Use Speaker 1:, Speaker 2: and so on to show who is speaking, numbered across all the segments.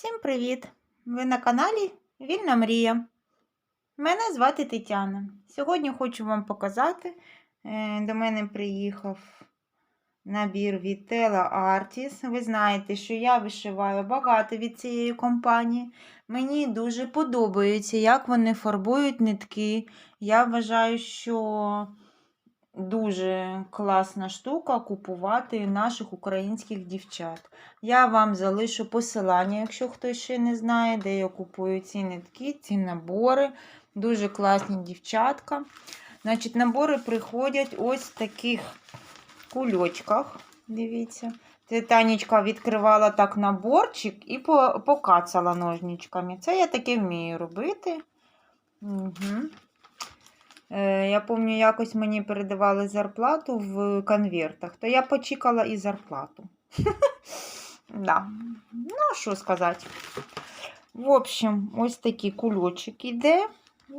Speaker 1: Всім привіт! Ви на каналі Вільна Мрія. Мене звати Тетяна. Сьогодні хочу вам показати. е, До мене приїхав набір від Tela Artis. Ви знаєте, що я вишиваю багато від цієї компанії. Мені дуже подобається, як вони фарбують нитки. Я вважаю, що дуже класна штука купувати наших українських дівчат. Я вам залишу посилання, якщо хтось ще не знає, де я купую ці нитки, ці набори. Дуже класні дівчатка. Значить, набори приходять ось в таких кульочках. Дивіться. Це Танечка відкривала так наборчик і покацала ножничками. Це я таке вмію робити. Угу. Е, Я пам'ятаю, якось мені передавали зарплату в конвертах, то я почекала і зарплату. Да. Ну, що сказати. В общем, ось такий кульочок іде.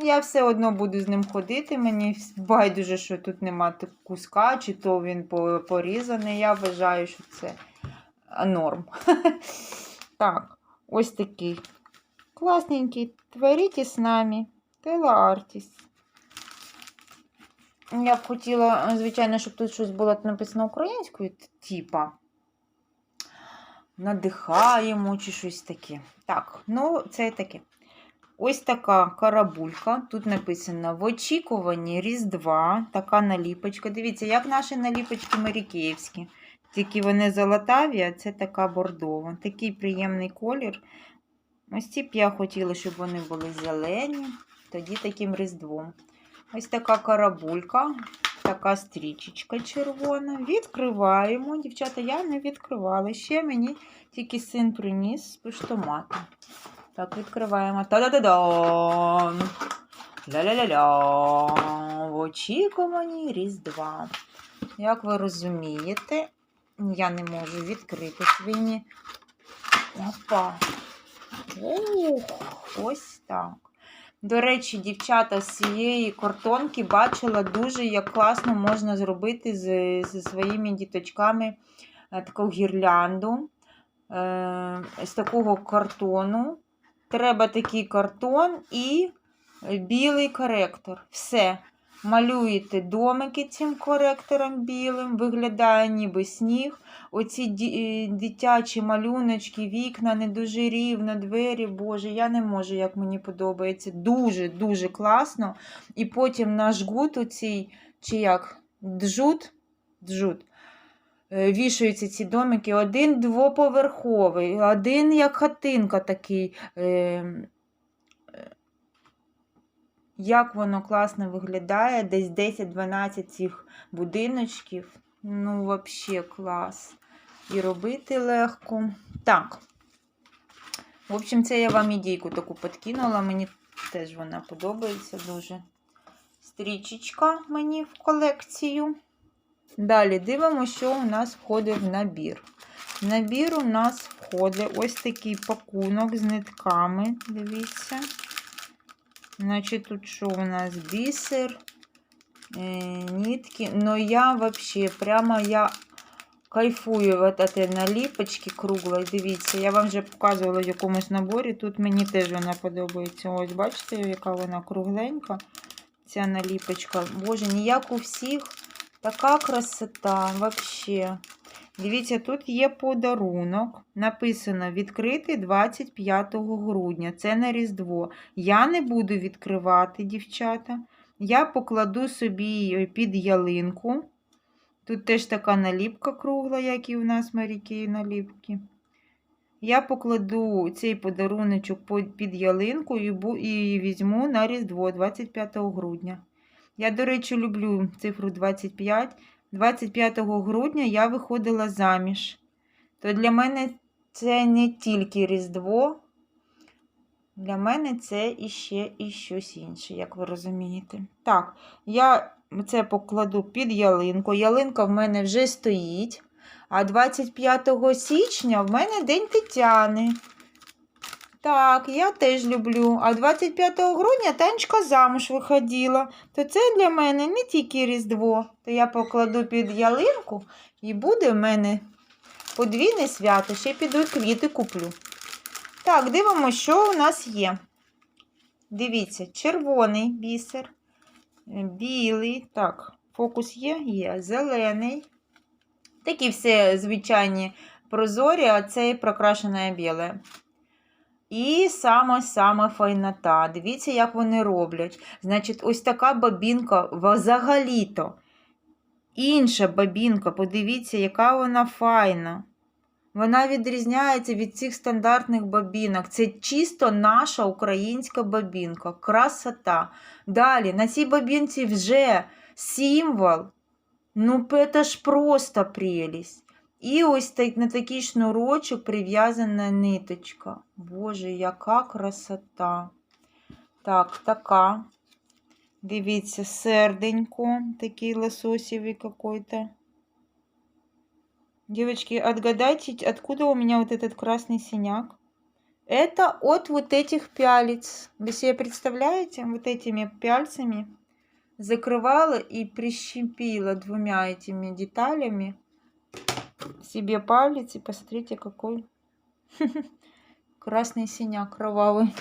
Speaker 1: Я все одно буду з ним ходити. Мені байдуже, що тут нема куска, чи то він порізаний. Я вважаю, що це норм. Так, ось такий класненький. Творіть з нами. Тела Артіс. Я б хотіла, звичайно, щоб тут щось було написано українською, типа надихаємо чи щось таке. Так, ну це таке. Ось така карабулька. Тут написано в очікуванні Різдва. Така наліпочка. Дивіться, як наші наліпочки марікеївські. Тільки вони золотаві, а це така бордова. Такий приємний колір. Ось ці б я хотіла, щоб вони були зелені. Тоді таким різдвом. Ось така карабулька, така стрічечка червона. Відкриваємо. Дівчата, я не відкривала. Ще мені тільки син приніс з поштомату. Так, відкриваємо. Та-да-да-дам! Ля-ля-ля-ля! В очікуванні Різдва. Як ви розумієте, я не можу відкрити свині. Опа. Ух, ось так. До речі, дівчата з цієї картонки бачила дуже, як класно можна зробити з, зі своїми діточками е, таку гірлянду е, з такого картону. Треба такий картон і білий коректор. Все. Малюєте домики цим коректором білим, виглядає ніби сніг. Оці е, дитячі малюночки, вікна не дуже рівно, двері, Боже, я не можу, як мені подобається. Дуже-дуже класно. І потім на жгут оцій, чи як, джут, джут. е, Вішаються ці домики. Один двоповерховий, один як хатинка такий. Як воно класно виглядає, десь 10-12 цих будиночків. Ну, взагалі клас. І робити легко. Так. В общем, це я вам ідейку таку підкинула. Мені теж вона подобається дуже. Стрічечка мені в колекцію. Далі дивимося, що у нас входить в набір. В набір у нас входить ось такий пакунок з нитками. Дивіться. Значить, тут що у нас бісер, е, нитки. Но я вообще, прямо я кайфую от этой наліпочки круглої. Дивіться, я вам вже показувала в якомусь наборі. Тут мені теж вона подобається. Ось, бачите, яка вона кругленька. Ця наліпочка. Боже, ніяк у всіх. Така красота, вообще. Дивіться, тут є подарунок. Написано відкритий 25 грудня. Це на Різдво. Я не буду відкривати, дівчата. Я покладу собі під ялинку. Тут теж така наліпка кругла, як і у нас Марікей наліпки. Я покладу цей подаруночок під ялинку і візьму на Різдво 25 грудня. Я, до речі, люблю цифру 25. 25 грудня я виходила заміж. То для мене це не тільки Різдво. Для мене це іще і щось інше, як ви розумієте. Так, я це покладу під ялинку. Ялинка в мене вже стоїть. А 25 січня в мене День Тетяни. Так, я теж люблю. А 25 грудня Танечка замуж виходила. То це для мене не тільки Різдво. То я покладу під ялинку і буде в мене подвійне свято. Ще піду квіти куплю. Так, дивимося, що у нас є. Дивіться, червоний бісер, білий, так, фокус є, є, зелений. Такі всі звичайні прозорі, а цей прокрашене біле. І саме-саме файнота. Дивіться, як вони роблять. Значить, ось така бабінка взагалі-то. Інша бабінка, подивіться, яка вона файна. Вона відрізняється від цих стандартних бабінок. Це чисто наша українська бабінка. Красота. Далі, на цій бабінці вже символ. Ну, це ж просто прелість. І ось на такий шнурочок прив'язана ниточка. Боже, яка красота. Так, така. Дивіться, серденько, такий лососевый какой-то. Девочки, отгадайте, откуда у меня вот этот красный синяк? Это от вот этих пялец. Вы себе представляете? Вот этими пяльцами закрывала и прищепила двумя этими деталями себе палец. И посмотрите, какой красный синяк кровавый.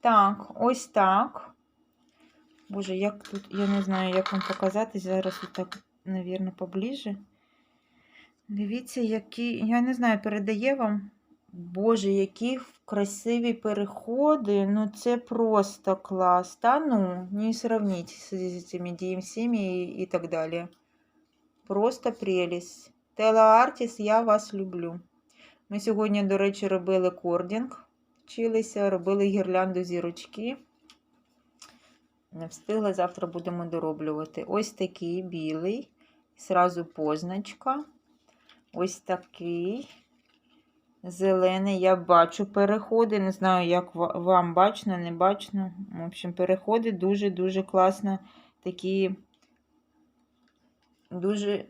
Speaker 1: Так, ось так. Боже, як тут, я не знаю, як вам показати. Зараз отак, навірно, поближе. Дивіться, які, я не знаю, передає вам. Боже, які красиві переходи. Ну, це просто клас. Та ну, не сравніть з цими DMC і, і так далі. Просто прелість. Тела Артіс, я вас люблю. Ми сьогодні, до речі, робили кордінг, вчилися, робили гірлянду зірочки. Не встигла, завтра будемо дороблювати. Ось такий білий, зразу позначка. Ось такий зелений. Я бачу переходи. Не знаю, як вам бачно, не бачно. В общем, переходи дуже-дуже класно. Такі дуже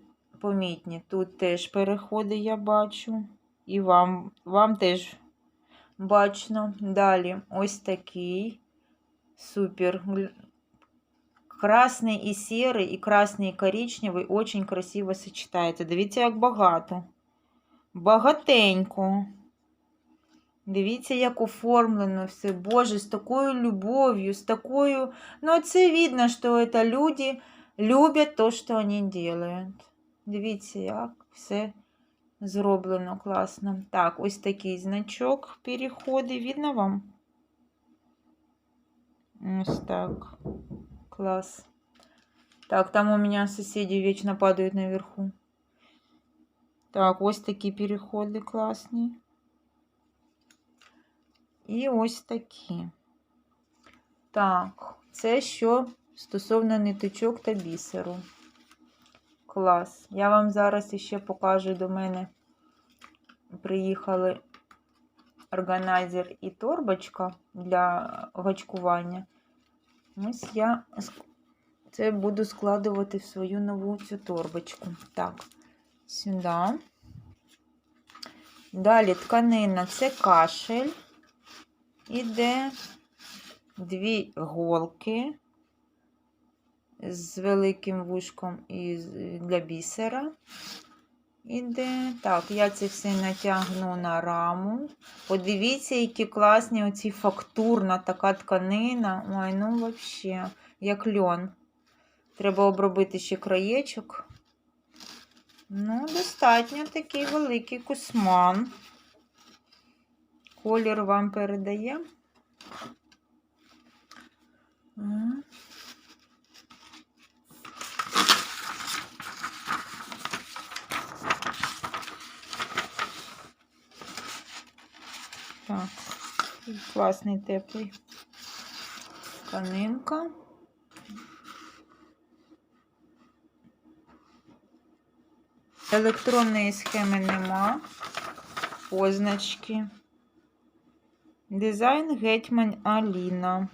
Speaker 1: помітні. Тут теж переходи я бачу. І вам, вам теж бачно. Далі ось такий. Супер. Красний і сірий, і красний і коричневий очень красиво сочетається. Дивіться, як багато. Багатенько. Дивіться, як оформлено все. Боже, з такою любов'ю, з такою. Ну, це видно, що це люди люблять то, що вони роблять. Дивіться, як все зроблено класно. Так, ось такий значок переходи. Видно вам? Ось так. Класс. Так, там у меня соседи вечно падают наверху. Так, ось такі переходи класні. І ось такі. Так, це що стосовно ниточок та бісеру. Клас. Я вам зараз іще покажу до мене. Приїхали органайзер і торбочка для гачкування. Ось я це буду складувати в свою нову цю торбочку. Так, сюди. Далі тканина це кашель. Іде дві голки з великим вушком і для бісера. Іде. Так, я це все натягну на раму. Подивіться, які класні оці фактурна така тканина. Ой, ну взагалі, як льон. Треба обробити ще краєчок. Ну, достатньо такий великий кусман. Колір вам передає. Так, класний теплий тканинка. Електронної схеми нема. Позначки. Дизайн Гетьман Аліна.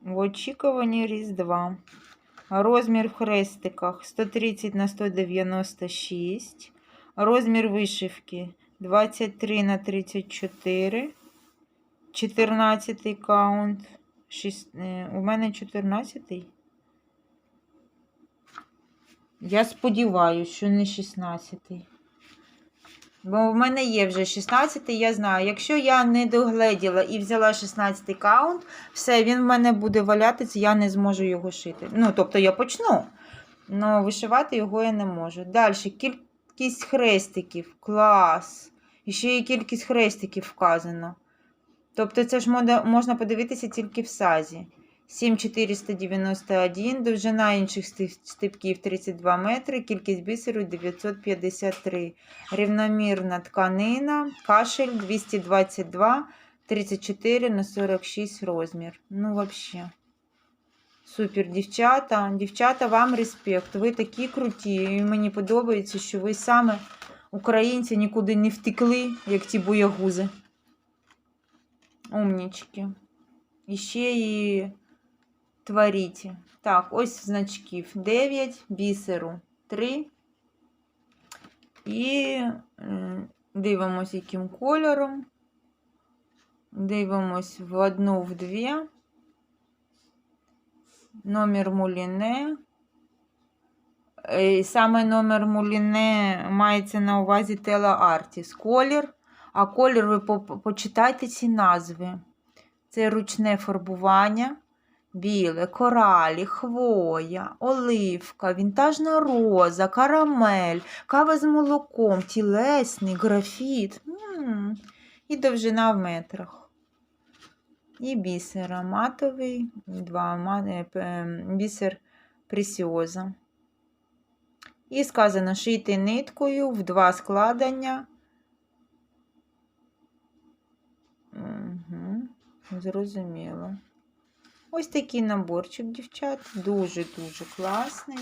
Speaker 1: В очікуванні Різдва. Розмір в хрестиках 130 на 196. Розмір вишивки 23 на 34. 14 каунт. 6, е, у мене 14. Я сподіваюся, що не 16. Бо в мене є вже 16, я знаю. Якщо я не догледіла і взяла 16 каунт, все, він в мене буде валятися, я не зможу його шити. Ну, тобто я почну, але вишивати його я не можу. Далі кількість хрестиків. Клас. І ще є кількість хрестиків вказано. Тобто це ж можна подивитися тільки в сазі. 7491, довжина інших стип- стипків 32 метри, кількість бісеру 953. Рівномірна тканина, кашель 222, 34 на 46 розмір. Ну, взагалі. Супер, дівчата. Дівчата, вам респект. Ви такі круті. І мені подобається, що ви саме українці нікуди не втекли, як ті боягузи. Умнічки. І ще і творіть. Так, ось значків 9, бісеру 3. І дивимось, яким кольором. Дивимось в одну, в дві. Номер муліне. Е, Саме номер муліне мається на увазі Тела Артіс. Колір. А колір ви по- почитайте ці назви. Це ручне фарбування. Біле, коралі, хвоя, оливка, вінтажна роза, карамель, кава з молоком, тілесний, графіт. І довжина в метрах. І бісера матовий, два ем, бісер пресіоза. І сказано шити ниткою в два складення. Угу, зрозуміло. Ось такий наборчик, дівчат. Дуже-дуже класний.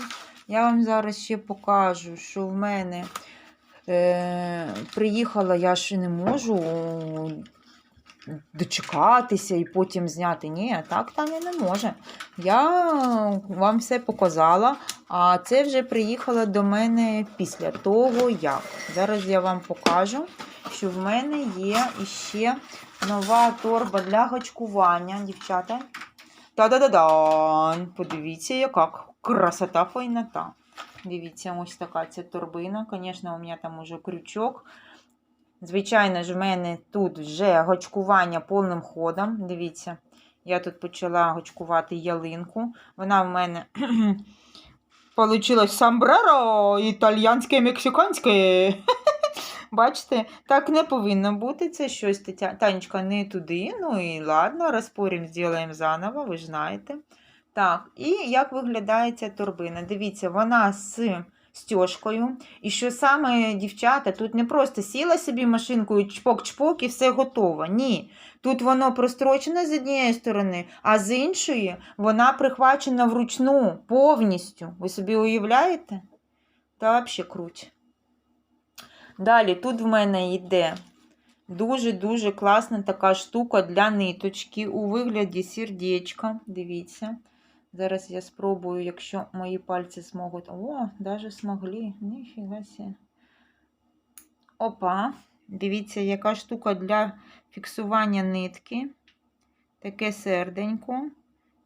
Speaker 1: Я вам зараз ще покажу, що в мене е, приїхала, я ще не можу дочекатися і потім зняти. Ні, так Таня не може. Я вам все показала, а це вже приїхало до мене після того, як. Зараз я вам покажу, що в мене є іще нова торба для гачкування, дівчата. Та-да-да-дан! Подивіться, яка красота файнота. Дивіться, ось така ця торбина. Звісно, у мене там уже крючок. Звичайно ж, в мене тут вже гачкування повним ходом. Дивіться, я тут почала гачкувати ялинку. Вона в мене Получилось самбреро італьянське, мексиканське. Бачите, так не повинно бути. Це щось. Танечка не туди. Ну і ладно, розпорім, зробимо заново, ви ж знаєте. Так, і як виглядає ця торбина? Дивіться, вона з стяжкою. І що саме, дівчата, тут не просто сіла собі машинкою, чпок-чпок і все готово. Ні. Тут воно прострочено з однієї сторони, а з іншої вона прихвачена вручну повністю. Ви собі уявляєте? Та взагалі круть. Далі тут в мене йде дуже-дуже класна така штука для ниточки у вигляді сердечка. Дивіться. Зараз я спробую, якщо мої пальці зможуть. О, навіть змогли. Ніфіга себе. Опа. Дивіться, яка штука для фіксування нитки. Таке серденько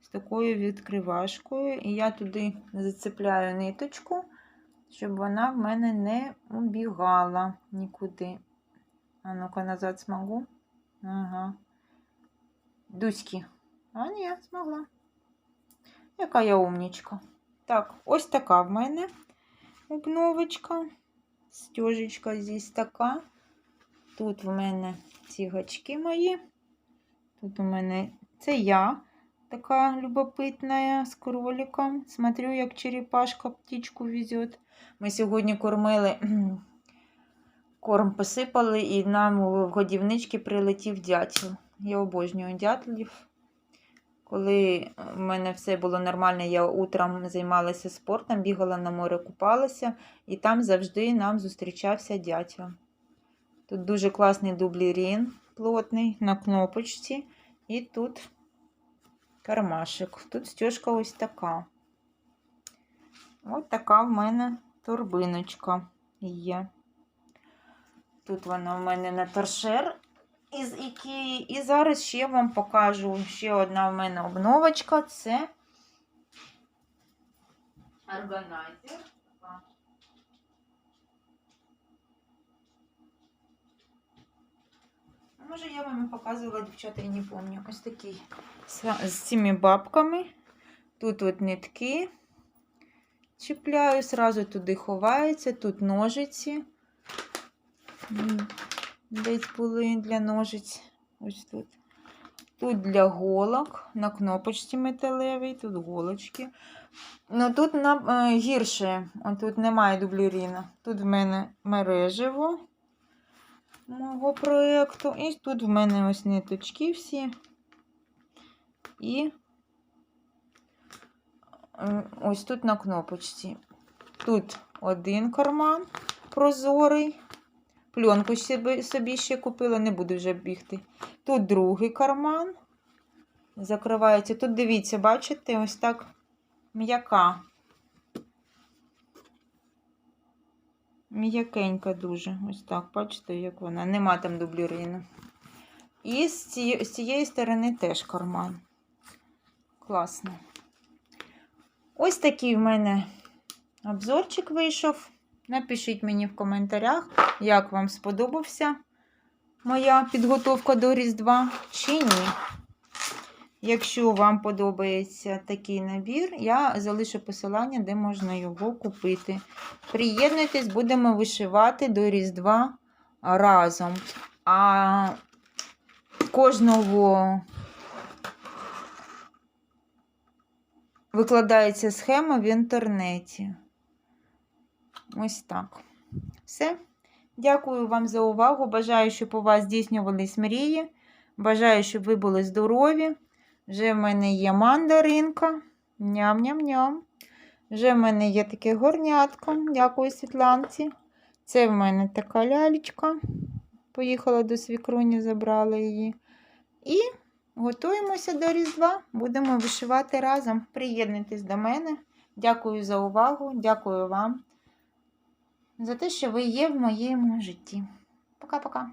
Speaker 1: з такою відкривашкою. І я туди зацепляю ниточку, щоб вона в мене не убігала нікуди. А ну-ка, назад смогу. Ага. Дуськи. А, ні, змогла. Яка я умнічка. Так, ось така в мене обновочка. Стежечка здесь така. Тут в мене ці гачки мої. Тут у мене це я така любопитна з кроликом. Смотрю, як черепашка птичку везет. Ми сьогодні кормили, корм посипали, і нам в годівнички прилетів дятел. Я обожнюю дятлів. Коли в мене все було нормально, я утром займалася спортом, бігала на море, купалася, і там завжди нам зустрічався дятел. Тут дуже класний дублірін плотний на кнопочці. І тут кармашик. Тут стежка ось така. Ось така в мене торбиночка є. Тут вона в мене на торшер із Ікеї. І зараз ще вам покажу ще одна в мене обновочка. Це органайзер. Може, я вам показувала, дівчата, я не пам'ятаю. Ось такий. З, з цими бабками. Тут от нитки чіпляю, сразу туди ховається, тут ножиці. Десь були для ножиць. Ось тут. Тут для голок, на кнопочці металевій, тут голочки. Ну тут на, е, гірше, От тут немає дубліріна. Тут в мене мережево мого проєкту. І тут в мене ось ниточки всі. І е, ось тут на кнопочці. Тут один карман прозорий. Пленку собі, ще купила, не буду вже бігти. Тут другий карман. Закривається. Тут дивіться, бачите, ось так м'яка. М'якенька дуже. Ось так, бачите, як вона. Нема там дублірину. І з цієї, з цієї сторони теж карман. Класно. Ось такий в мене обзорчик вийшов. Напишіть мені в коментарях, як вам сподобався моя підготовка до Різдва чи ні. Якщо вам подобається такий набір, я залишу посилання, де можна його купити. Приєднуйтесь, будемо вишивати до Різдва разом. А кожного викладається схема в інтернеті. Ось так. Все. Дякую вам за увагу. Бажаю, щоб у вас здійснювались мрії. Бажаю, щоб ви були здорові. Вже в мене є мандаринка. Ням-ням-ням. Вже в мене є таке горнятко. Дякую Світланці. Це в мене така лялечка. Поїхала до свікруні, забрала її. І готуємося до Різдва. Будемо вишивати разом. Приєднуйтесь до мене. Дякую за увагу. Дякую вам за те, що ви є в моєму житті. Пока-пока.